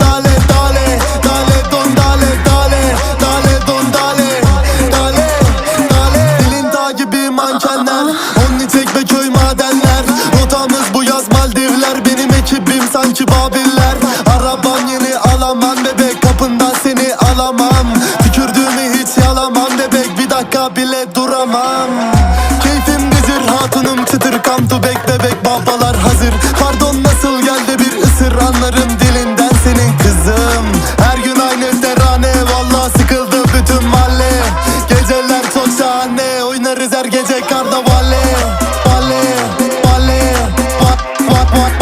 dale, dale, dale don dale, dale, dale don dale, dale, dale. Dilin dağ mankenler, on nitek ve köy madenler. Rotamız bu yaz Maldivler, benim ekibim sanki Babiller. Araban yeni alamam bebek, kapından seni alamam. Tükürdüğümü hiç yalamam bebek, bir dakika bile duramam. Keyfim nezir, hatunum çıtır, kam to bebek babalar hazır. Pardon hot